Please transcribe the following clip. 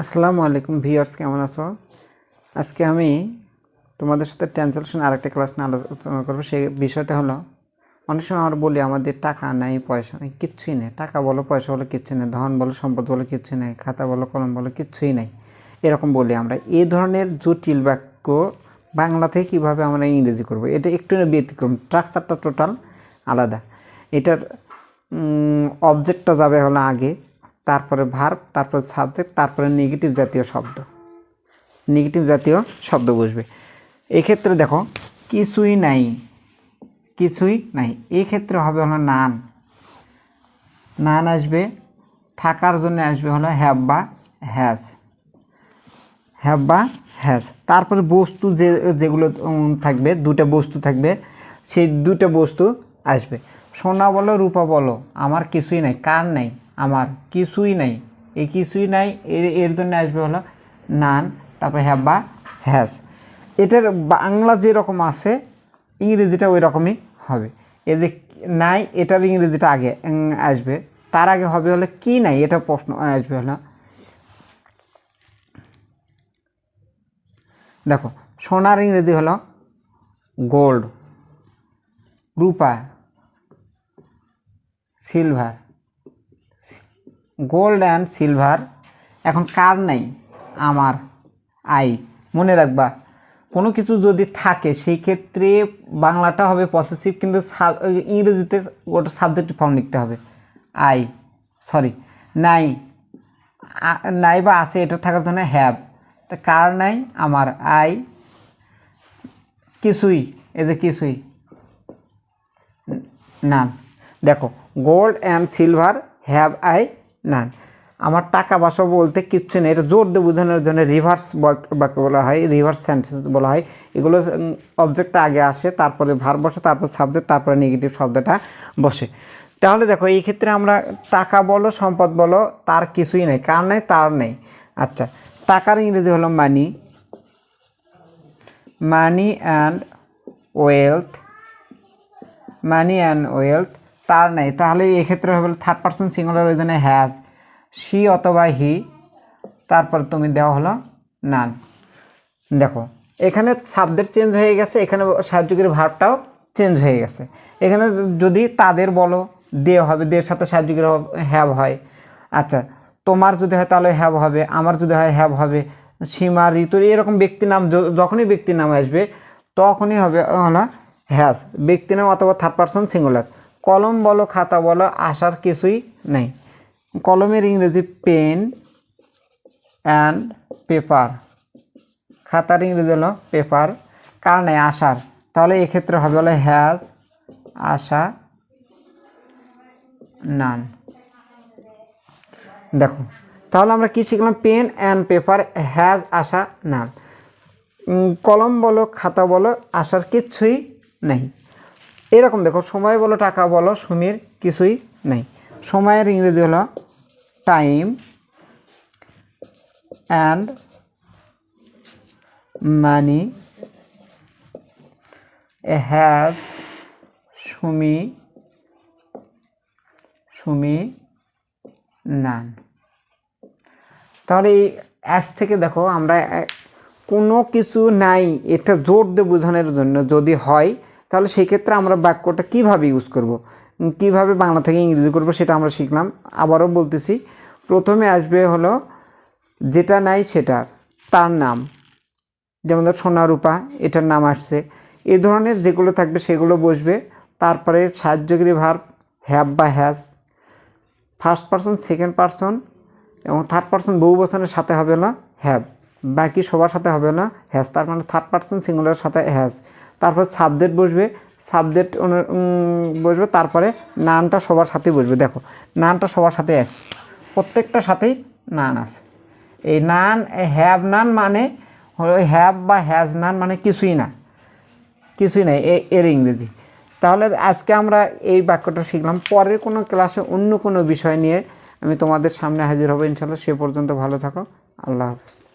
আসসালামু আলাইকুম ভিউয়ার্স, কেমন আছো? আজকে আমি তোমাদের সাথে ট্রান্সলেশন আরেকটা ক্লাস নিয়ে আলোচনা করব। সেই বিষয়টা হলো, অনেক সময় আমরা বলি আমাদের টাকা নাই, পয়সা নেই কিচ্ছুই নেই। টাকা বলো, পয়সা বলো কিচ্ছু নেই। ধন বলো, সম্পদ বলো কিচ্ছু নেই। খাতা বলো, কলম বলো কিচ্ছুই নেই। এরকম বলি আমরা। এই ধরনের জটিল বাক্য বাংলা থেকে কীভাবে আমরা ইংরেজি করব, এটা একটু ব্যতিক্রম। স্ট্রাকচারটা টোটাল আলাদা। এটার অবজেক্টটা যাবে হলো আগে। তারপরে ভার্ব তারপরে সাবজেক্ট তারপরে নেগেটিভ জাতীয় শব্দ। নেগেটিভ জাতীয় শব্দ বসবে এক্ষেত্রে দেখো, কিছুই নাই। কিছুই নাই। এই ক্ষেত্রে হবে হলো নান নান আসবে, থাকার জন্য আসবে হলো হ্যাভ বা হ্যাজ হ্যাভ বা হ্যাজ তারপরে বস্তু যে, যেগুলো থাকবে দুটো বস্তু থাকবে, সেই দুটো বস্তু আসবে। সোনা বলো, রূপা বলো, আমার কিছুই নাই, কার নাই? আমার কিছুই নাই। এই কিছুই নাই, এর এর জন্য আসবে হলো নান, তারপরে হ্যাভ বা হ্যাজ এটার বাংলা যেরকম আছে, ইংরেজিটা ওই রকমই হবে। এই যে নাই, এটার ইংরেজিটা আগে আসবে। তার আগে হবে হলো কি নাই, এটা প্রশ্ন আসবে হলো। দেখো, সোনার ইংরেজি হলো গোল্ড রূপা সিলভার গোল্ড অ্যান্ড সিলভার। এখন কার নাই? আমার আই। মনে রাখবা, কোনো কিছু যদি থাকে, সেই ক্ষেত্রে বাংলাটা হবে পসেসিভ কিন্তু ইংরেজিতে ওটা সাবজেক্টিভ ফর্ম লিখতে হবে। আই সরি নাই। নাই বা আছে, এটা থাকার জন্য হ্যাভ তা কার নাই? আমার আই। কিছুই, এই যে কিছুই। নান দেখো, gold and silver have I none. আমার টাকা বাসা বলতে কিচ্ছু নেই। এটা জোর দিয়ে বোঝানোর জন্য রিভার্স বাক্য বলা হয় রিভার্স সেন্টেন্স বলা হয়। এগুলো অবজেক্টটা আগে আসে, তারপরে ভার বসে, তারপর সাবজেক্ট তারপরে নেগেটিভ শব্দটা বসে। তাহলে দেখো, এই ক্ষেত্রে আমরা টাকা বলো, সম্পদ বলো, তার কিছুই নেই। কার নেই? তার নেই। আচ্ছা টাকার ইংরেজি হলো money money and wealth money and wealth তার নেই। তাহলে এক্ষেত্রে হবে থার্ড পার্সন সিঙ্গুলার ওই জন্য হ্যাজ সি অথবা হি তারপর তুমি দেওয়া হলো নান দেখো, এখানে সাবজেক্ট চেঞ্জ হয়ে গেছে, এখানে সাহায্যকারী ভাবটাও চেঞ্জ হয়ে গেছে। এখানে যদি তাদের বলো দে হবে দের সাথে সাহায্যকারী হ্যাভ হয়। আচ্ছা তোমার যদি হয় তাহলে হ্যাভ হবে, আমার যদি হয় হ্যাভ হবে, সীমা, ঋতু, এরকম ব্যক্তি নাম যখনই ব্যক্তি নাম আসবে, তখনই হবে হলো হ্যাজ ব্যক্তি নাম অথবা থার্ড পার্সন সিঙ্গুলার কলম বলো, খাতা বলো, আসার কিছুই নেই। কলমের ইংরেজি পেন অ্যান্ড পেপার। খাতার ইংরেজি হলো পেপার। কার নেই? আসার। তাহলে এক্ষেত্রে হবে হলো হ্যাজ আশা নান দেখো, তাহলে আমরা কি শিখলাম? Pen and paper has Asha none কলম বলো, খাতা বলো, আসার কিচ্ছুই নেই। এরকম দেখো, সময় বলো, টাকা বলো, সুমির কিছুই নেই। সময়ের ইংরেজি হলো time and money has Sumi Sumi none তাহলে এই অ্যাস থেকে দেখো, আমরা কোনো কিছু নাই, এটা জোর দিয়ে বোঝানোর জন্য যদি হয় তাহলে সেই ক্ষেত্রে আমরা বাক্যটা কীভাবে ইউজ করব? কীভাবে বাংলা থেকে ইংরেজি করব সেটা আমরা শিখলাম। আবারও বলতেছি, প্রথমে আসবে হলো, যেটা নাই সেটা, তার নাম। যেমন ধর সোনা রূপা এটার নাম আসছে। এ ধরনের যেগুলো থাকবে সেগুলো বসবে। তারপরে সাহায্যকারী ভার হ্যাভ বা has first person second person এবং থার্ড পার্সন বহু বচনের সাথে হবে না হ্যাভ বাকি সবার সাথে হবে না হ্যাজ তার মানে থার্ড পার্সন সিঙ্গুলার সাথে হ্যাজ তারপর সাবজেক্ট বসবে সাবজেক্ট বসবে, তারপরে নানটা সবার সাথেই বসবে। দেখো, নানটা সবার সাথে আছে প্রত্যেকটা সাথেই নান আছে। এই নান হ্যাভ নান মানে হ্যাভ বা হ্যাজ নান মানে কিছুই না, কিছুই নাই এর ইংরেজি। তাহলে আজকে আমরা এই বাক্যটা শিখলাম। পরের কোনো ক্লাসে অন্য কোনো বিষয় নিয়ে আমি তোমাদের সামনে হাজির হব। ইনশাল্লাহ সে পর্যন্ত ভালো থাকো। আল্লাহ হাফিজ।